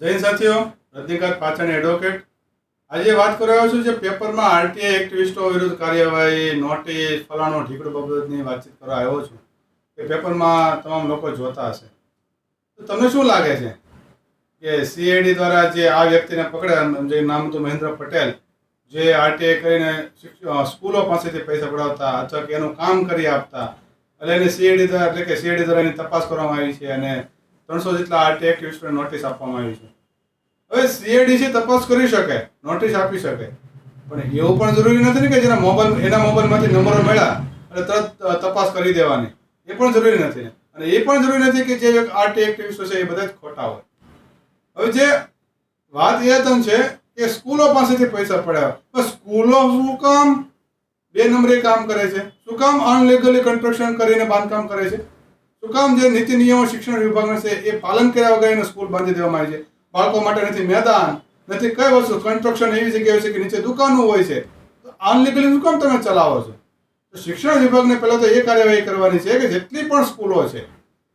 જૈન સાથીઓ, રજનીકાંત પાછળની એડવોકેટ આજે વાત કરી રહ્યો છું જે પેપરમાં આરટીઆઈ એક્ટિવિસ્ટો વિરુદ્ધ કાર્યવાહી નોટિસ ફલાણો ઢીકડો બાબતની વાતચીત કરવા આવ્યો છું. કે પેપરમાં તમામ લોકો જોતા હશે. તો તમને શું લાગે છે કે સીઆઈડી દ્વારા જે આ વ્યક્તિને પકડ્યા જે નામ હતું મહેન્દ્ર પટેલ, જે આરટીઆઈ કરીને સ્કૂલો પાસેથી પૈસા પડાવતા, અથવા કે એનું કામ કરી આપતા, એટલે એને સીઆઈડી દ્વારા, એટલે કે સીઆઈડી દ્વારા એની તપાસ કરવામાં આવી છે અને ત્રણસો જેટલા આ ટેક યુઝને નોટિસ આપવામાં આવી છે. હવે સીએડીસી તપાસ કરી શકે નોટિસ આપી શકે. પણ એવું પણ જરૂરી નથી ને કે જેના મોબાઈલ એના મોબાઈલમાંથી નંબરો મળ્યા અને તરત તપાસ કરી દેવાની. એ પણ જરૂરી નથી. અને એ પણ જરૂરી નથી કે જે આરટી એક્ટિવિસ્ટો છે એ બધા જ ખોટા હોય. હવે જે વાત એ તમ છે કે સ્કૂલો પાસેથી પૈસા પડ્યા. પણ સ્કૂલો શું કામ? બે નંબરે કામ કરે છે. શું કામ? અનલીગલી કન્સ્ટ્રક્શન કરીને બાંધકામ કરે છે. શું કામ જે નીતિ નિયમો શિક્ષણ વિભાગના છે, એ પાલન કર્યા વગર એને સ્કૂલ બાંધી દેવામાં આવી છે. બાળકો માટે નથી મેદાન, નથી કઈ વસ્તુ. કન્સ્ટ્રક્શન એવી જગ્યાએ છે કે નીચે દુકાનો હોય છે. અનલીગલી શું કામ તમે ચલાવો છો? તો શિક્ષણ વિભાગને પહેલાં તો એ કાર્યવાહી કરવાની છે કે જેટલી પણ સ્કૂલો છે,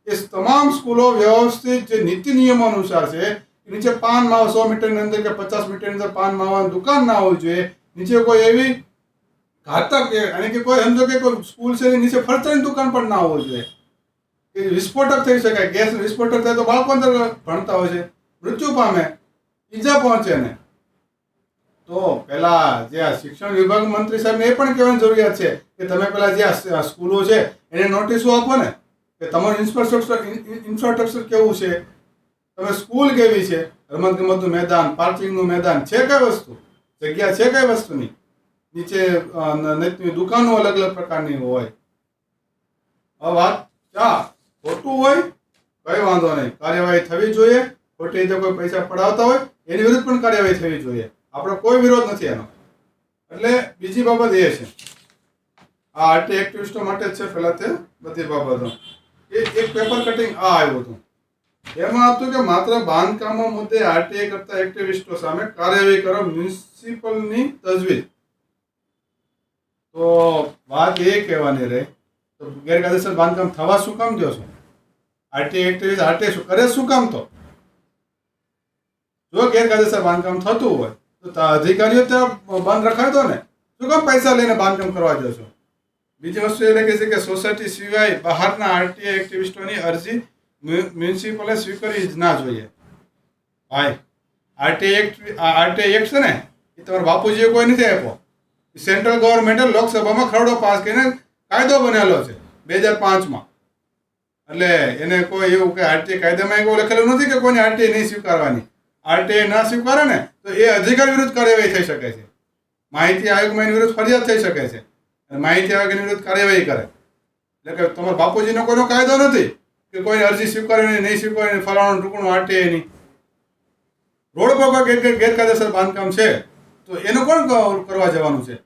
એ તમામ સ્કૂલો વ્યવસ્થિત જે નીતિ નિયમો અનુસાર છે નીચે પાન માવા સો મીટરની અંદર કે પચાસ મીટરની અંદર પાન માવાની દુકાન ના હોવી જોઈએ. નીચે કોઈ એવી ઘાતક અને કે કોઈ સમજો કે કોઈ સ્કૂલ છે નીચે ફરતાની દુકાન પણ ના હોવી જોઈએ. વિસ્ફોટક થઈ શકાય. ગેસ વિસ્ફોટક થાય તો બાળકો અંદર ભણતા હોય છે. મૃત્યુ પામે, ઈજા પહોંચે ને. તો પેલા જે આ શિક્ષણ વિભાગ મંત્રી સાહેબને એ પણ કહેવાની જરૂરિયાત છે કે તમે પેલા જે આ સ્કૂલો છે, એને નોટિસો આપો ને કે તમારું ઇન્ફ્રાસ્ટ્રક્ચર ઇન્ફ્રાસ્ટ્રક્ચર કેવું છે? તમે સ્કૂલ કેવી છે? રમત ગમતનું મેદાન, પાર્કિંગનું મેદાન છે કઈ વસ્તુ? જગ્યા છે કઈ વસ્તુની? નીચે દુકાનો અલગ અલગ પ્રકારની હોય. વાત ચા ખોટું હોય, કઈ વાંધો નહીં. કાર્યવાહી થવી જોઈએ. ખોટી રીતે કોઈ પૈસા પડાવતા હોય, એની વિરુદ્ધ પણ કાર્યવાહી થવી જોઈએ. આપણો કોઈ વિરોધ નથી એનો. એટલે બીજી બાબત એ છે. આ આરટી એક્ટિવિસ્ટો માટે જ છે પહેલા તે બધી બાબતો. એ એક પેપર કટિંગ આ આવ્યું હતું. એમાં હતું કે માત્ર બાંધકામો મુદ્દે આરટીએ કરતા એક્ટિવિસ્ટો સામે કાર્યવાહી કરો મ્યુનિસિપલની તજવીજ. તો વાત એ કહેવાની રહી. તો ગેરકાયદેસર બાંધકામ થવા શું કામ દો છો? આરટીઆઈ એક્ટિવિસ્ટ આરટી શું કરે? શું કામ તો? જો ગેરકાયદેસર બાંધકામ થતું હોય, તો અધિકારીઓ ત્યાં બંધ રખાય દો ને? શું કામ પૈસા લઈને બાંધકામ કરવા જશો બીજી વસ્તુ એ લાગે છે કે સોસાયટી સિવાય બહારના આરટીઆઈ એક્ટિવિસ્ટોની અરજી મ્યુ- મ્યુનિસિપલે સ્વીકારી જ ના જોઈએ. ભાઈ, આરટીઆઈ એક્ટ આરટીઆઈ એક્ટ છે ને, એ તમારા બાપુજીએ કોઈ નથી આપ્યો. સેન્ટ્રલ ગવર્મેન્ટે લોકસભામાં ખરડો પાસ કરીને કાયદો બનેલો છે, બે હજાર પાંચમાં. એટલે એને કોઈ એવું કે આરટીઆઈ કાયદામાં એવું લખેલું નથી કે કોઈને આરટીઆઈ નહીં સ્વીકારવાની. આરટીઆઈ ના સ્વીકારે ને, તો એ અધિકાર વિરુદ્ધ કાર્યવાહી થઈ શકે છે. માહિતી આયોગમાં એની વિરુદ્ધ ફરિયાદ થઈ શકે છે. અને માહિતી આયોગ એની વિરુદ્ધ કાર્યવાહી કરે. એટલે કે તમારા બાપુજીનો કોઈનો કાયદો નથી કે કોઈ અરજી સ્વીકારવી નહીં સ્વીકારવી ફલાણું ટૂંકણું આરટીઆઈ નહીં. રોડ પર ગેરકાયદેસર બાંધકામ છે, તો એનું કોણ કરવા જવાનું છે?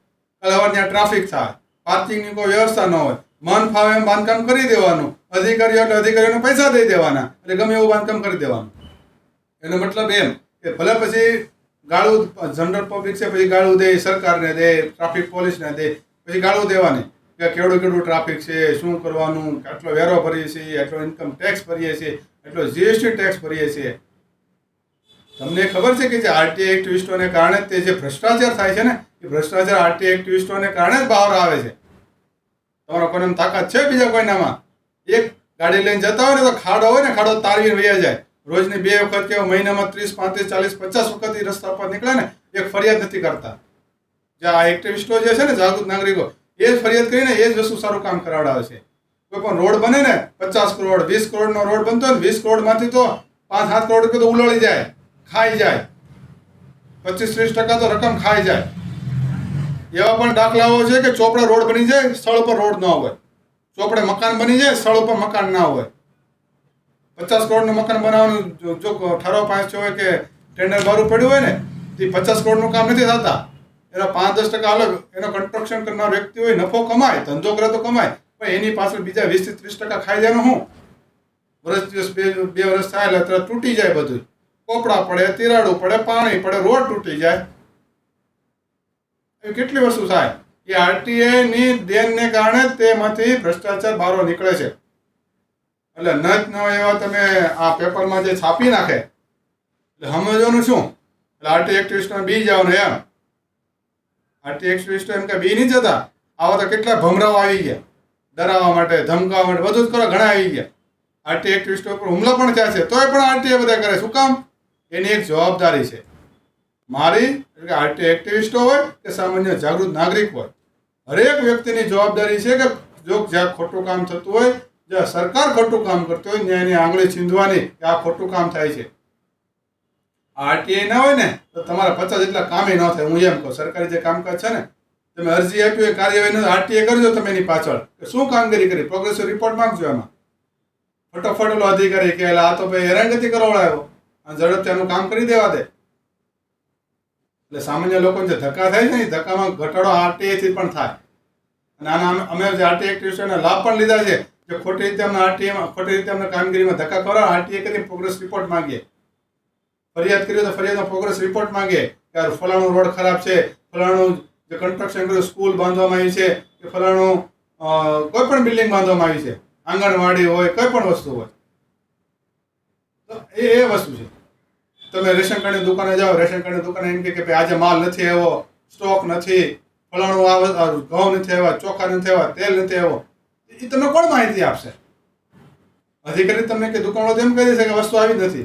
કાલે ત્યાં ટ્રાફિક થાય. પાર્કિંગની કોઈ વ્યવસ્થા ન હોય. મન ફાવે એમ બાંધકામ કરી દેવાનું. અધિકારીઓ એટલે અધિકારીઓને પૈસા દઈ દેવાના. એટલે ગમે એવું બાંધકામ કરી દેવાનું. એનો મતલબ એમ કે ભલે પછી ગાળું જનરલ પબ્લિક છે, પછી ગાળું દે, સરકારને દે ટ્રાફિક પોલીસને દે, પછી ગાળું દેવાની. કે કેવડું કેવડું ટ્રાફિક છે, શું કરવાનું, આટલો વેરો ભરીએ છીએ, આટલો ઇન્કમ ટેક્સ ભરીએ છીએ એટલો જીએસટી ટેક્સ ભરીએ છીએ. તમને ખબર છે કે જે આરટીઆઈ એક્ટિવિસ્ટોને કારણે તે જે ભ્રષ્ટાચાર થાય છે ને, એ ભ્રષ્ટાચાર આરટીઆઈ એક્ટિવિસ્ટોને કારણે જ બહાર આવે છે. તમારો કોઈને તાકાત છે બીજા કોઈનામાં? એક ગાડી લઈને જતા હોય ને તો ખાડો હોય ને ખાડો તારવી વૈયા જાય. રોજની બે વખત કે મહિનામાં ત્રીસ, પાંત્રીસ, ચાલીસ, પચાસ વખત રસ્તા પર નીકળે ને, એક ફરિયાદ નથી કરતા. જે આ એક્ટિવિસ્ટો જે છે ને જાગૃત નાગરિકો, એ જ ફરિયાદ કરીને એ જ વસ્તુ સારું કામ કરાવડાવે છે. કોઈ પણ રોડ બને ને, પચાસ કરોડ, વીસ કરોડનો રોડ બનતો હોય ને, વીસ કરોડમાંથી તો પાંચ, સાત કરોડ રૂપિયા તો ઉલાળી જાય, ખાઈ જાય. પચીસ, ત્રીસ ટકા તો રકમ ખાઈ જાય. એવા પણ દાખલાઓ છે કે ચોપડે રોડ બની જાય, સ્થળ પર રોડ ન હોય. ચોપડે મકાન બની જાય, સ્થળ પર મકાન ના હોય. પચાસ કરોડનું મકાન બનાવવાનું, જો ઠરાવ પાંચ હોય કે ટેન્ડર બારું પડ્યું હોય ને તે પચાસ કરોડનું કામ નથી થતા. એના પાંચ દસ ટકા અલગ, એનો કન્સ્ટ્રક્શન કરનાર વ્યક્તિ હોય, નફો કમાય, ધંધો કરે તો કમાય, પણ એની પાછળ બીજા વીસથી ત્રીસ ટકા ખાઈ જાય હું વર્ષ દિવસ બે બે વર્ષ થાય એટલે તરત તૂટી જાય બધું. કોપડા પડે, તિરાડું પડે, પાણી પડે, રોડ તૂટી જાય. કેટલી વસ્તુ થાય? એ આરટીઆઈની દેનને કારણે તેમાંથી ભ્રષ્ટાચાર બહાર નીકળે છે. એટલે ન જ ન એવા તમે આ પેપરમાં જે છાપી નાખે, એટલે સમજવાનું શું? એટલે આરટી એક્ટિવિસ્ટમાં બી જવાનું એમ. આરટી એક્ટિવિસ્ટો એમ કે બી નહીં જતા આવા તો કેટલા ભમરાઓ આવી ગયા. ડરાવવા માટે, ધમકાવવા માટે, બધું જ કરો, ઘણા આવી ગયા. આરટી એક્ટિવિસ્ટો પર હુમલા પણ થયા છે. તોય પણ આરટીએ બધા કરે. શું કામ? એની એક જવાબદારી છે. મારી એટલે કે આરટી એક્ટિવિસ્ટો હોય કે સામાન્ય જાગૃત નાગરિક હોય. હરેક વ્યક્તિની જવાબદારી છે કે જો જ્યાં ખોટું કામ થતું હોય, જ્યાં સરકાર ખોટું કામ કરતી હોય, ત્યાં એની આંગળી છીંધવાની કે આ ખોટું કામ થાય છે. આરટીઆઈ ના હોય ને, તો તમારા પચાસ જેટલા કામે ન થાય. હું એમ કહું, સરકારી જે કામકાજ છે ને, તમે અરજી આપી હોય, કાર્યવાહી આરટીએ કરજો તમે એની પાછળ. કે શું કામગીરી કરી? પ્રોગ્રેસિવ રિપોર્ટ માંગજો એમાં ફટોફટ અધિકારી કે આ તો ભાઈ હેરાનગતિ કરાવડાયો અને ઝડપથી આનું કામ કરી દેવા દે. એટલે સામાન્ય લોકોને જે ધક્કા થાય છે ને ધક્કામાં ઘટાડો આરટીએથી પણ થાય. અને આના અમે- જે આરટીએ એક્ટિવિસ્ટોના લાભ પણ લીધા છે જે ખોટી રીતે અમને આરટીએમાં ખોટી રીતે અમને કામગીરીમાં ધક્કા કરો આરટીએ કરી પ્રોગ્રેસ રિપોર્ટ માંગીએ. ફરિયાદ કરીએ તો ફરિયાદનો પ્રોગ્રેસ રિપોર્ટ માંગીએ કે ફલાણું રોડ ખરાબ છે, ફલાણું જે કન્સ્ટ્રક્શન કર્યું સ્કૂલ બાંધવામાં આવી છે, કે ફલાણું કોઈ પણ બિલ્ડિંગ બાંધવામાં આવી છે. આંગણવાડી હોય, કોઈ પણ વસ્તુ હોય. તો એ એ વસ્તુ છે. તમે રેશન કાર્ડની દુકાને જાઓ, રેશન કાર્ડની દુકાને એમ કે આજે માલ નથી આવ્યો, સ્ટોક નથી, ફલાણું આવે ઘઉં નથી આવ્યા, ચોખા નથી આવ્યા, તેલ નથી આવ્યો. એ તમને કોણ માહિતી આપશે? અધિકારી તમને કે દુકાનો તેમ કહી દેશે કે વસ્તુ આવી નથી.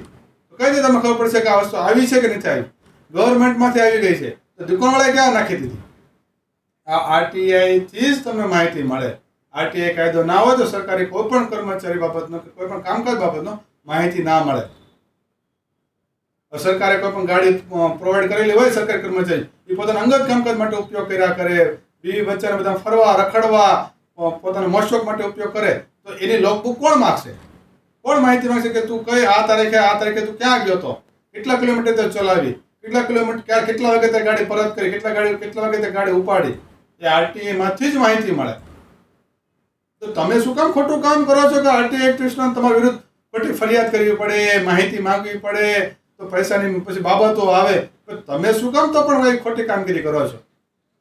તો કઈ રીતે તમને ખબર પડશે કે આ વસ્તુ આવી છે કે નથી આવી. ગવર્મેન્ટમાંથી આવી ગઈ છે. તો દુકાનવાળાએ ક્યાં નાખી દીધી? આ આરટીઆઈ થી જ તમને માહિતી મળે. આરટીઆઈ કાયદો ના હોય તો સરકારી કોઈ પણ કર્મચારી બાબતનો કે કોઈ પણ કામકાજ બાબતનો માહિતી ના મળે. સરકારે કોઈ પણ ગાડી પ્રોવાઈડ કરેલી હોય સરકારી કર્મચારી, એ પોતાના અંગત કામકાજ માટે ઉપયોગ કર્યા કરે બીવી બચ્ચાને બધા ફરવા, રખડવા પોતાના મોજશોખ માટે ઉપયોગ કરે, તો એની લોકબુક કોણ માગશે? કોણ માહિતી માગશે કે તું કઈ, આ તારીખે આ તારીખે તું ક્યાં ગયો હતો? કેટલા કિલોમીટર તે ચલાવી? કેટલા કિલોમીટર, ક્યાં, કેટલા વાગે તે ગાડી પરત કરી? કેટલા ગાડી, કેટલા વાગે તે ગાડી ઉપાડી? એ આરટીએ માંથી જ માહિતી મળે. તો તમે શું કામ ખોટું કામ કરો છો કે આરટીએ એક્ટિવિસ્ટને તમારા વિરુદ્ધ ખોટી ફરિયાદ કરવી પડે, માહિતી માંગવી પડે તો પૈસાની પછી બાબતો આવે તમે શું કામ તો પણ ખોટી કામગીરી કરો છો?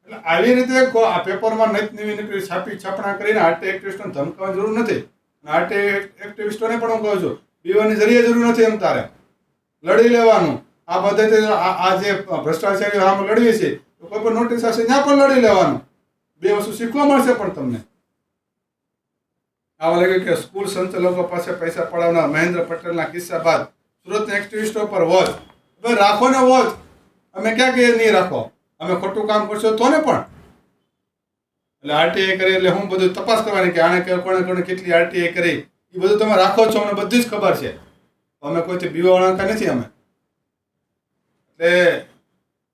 એટલે આવી રીતે આ પેપરમાં નવી નવી નીકળી છાપી છાપણા કરીને આર્ટે એક્ટિવિસ્ટોને ધમકાવવાની જરૂર નથી. આરટી એક્ટિવિસ્ટોને પણ હું કહું છું પીવાની જરીએ જરૂર નથી એમ તારે. લડી લેવાનું. આ પદ્ધતિ આ જે ભ્રષ્ટાચારી આમ લડવી છે, તો કોઈ પણ નોટિસ હશે ત્યાં પણ લડી લેવાનું. બે વસ્તુ શીખવા મળશે પણ તમને. આવા લાગે કે સ્કૂલ સંચાલકો પાસે પૈસા પડાવનાર મહેન્દ્ર પટેલના કિસ્સા બાદ સુરતના એક્ટિવિસ્ટો પર વોચ. હવે રાખો ને વોચ. અમે ક્યાં કહીએ નહીં રાખો? અમે ખોટું કામ કરશો તો ને પણ. એટલે આરટીઆઈ કરી, એટલે હું બધું તપાસ કરવાની કે આણે કોણે કોણે કેટલી આરટીઆઈ કરી. એ બધું તમે રાખો છો અમને બધી જ ખબર છે. અમે કોઈથી બીવા વળાંકા નથી અમે. એટલે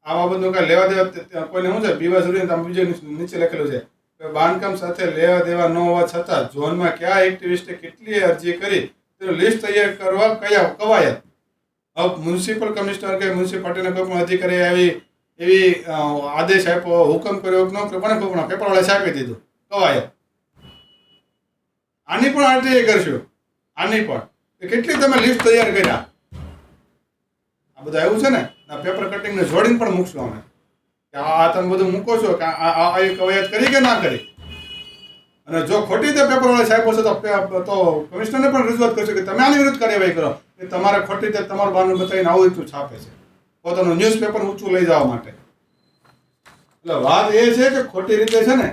આ બાબતનું કાંઈ લેવા દેવા કોઈને શું છે? બીવા જરૂરી તમે બીજું નીચે- લખેલું છે. બાંધકામ સાથે લેવા દેવા ન હોવા છતાં ઝોનમાં કયા એક્ટિવિસ્ટે કેટલી અરજી કરી? લિસ્ટ તૈયાર કરવા કયા કવાયત? મ્યુનિસિપલ કમિશનર કે મ્યુનિસિપાલિટીના કોઈ પણ અધિકારી આવી, એવી આદેશ આપ્યો, હુકમ કર્યો ન કર્યો પણ કોઈ પણ પેપરવાળા છાપી દીધું. કવાયત. આની પણ આરટીઆઈ કરશું. આની પણ. કેટલી તમે લિસ્ટ તૈયાર કર્યા? આ બધું આવ્યું છે ને? પેપર કટિંગને જોડીને પણ મૂકશું અમે. આ તમે બધું મૂકો છો કે આ કવાયત કરી કે ના કરી? અને જો ખોટી રીતે પેપર વાળા સાહેબ હશે તો કમિશનરને પણ રજૂઆત કરશે કે તમે આની વિરુદ્ધ કાર્યવાહી કરો. કે તમારે ખોટી રીતે તમારું બાનું બતાવીને આવું રીતનું છાપે છે. પોતાનું ન્યૂઝપેપર ઊંચું લઈ જવા માટે. એટલે વાત એ છે કે ખોટી રીતે છે ને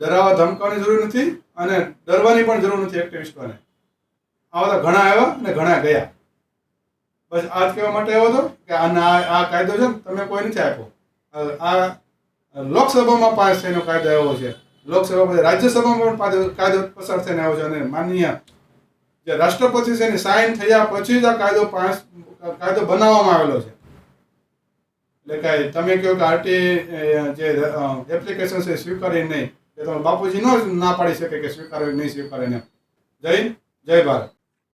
ડરાવવા ધમકાવવાની જરૂર નથી અને ડરવાની પણ જરૂર નથી એક્ટિવિસ્ટોને આવા તો ઘણા આવ્યા અને ઘણા ગયા. બસ આ જ કહેવા માટે આવ્યો હતો કે આ આ કાયદો છે ને તમે કોઈ નથી આપ્યો. આ આ લોકસભામાં પાસ થઈને કાયદો આવ્યો છે. લોકસભામાં રાજ્યસભામાં પણ કાયદો- પસાર થઈને આવ્યો છે અને માનનીય જે રાષ્ટ્રપતિ છે એની સાઇન થયા પછી જ આ કાયદો પાસ કાયદો બનાવવામાં આવેલો છે. એટલે કાંઈ તમે કહો કે આરટી જે એપ્લિકેશન છે સ્વીકારી નહીં. એ તમે બાપુજી નો ના પાડી શકે કે સ્વીકારવી નહીં સ્વીકારે ને જય જય ભારત.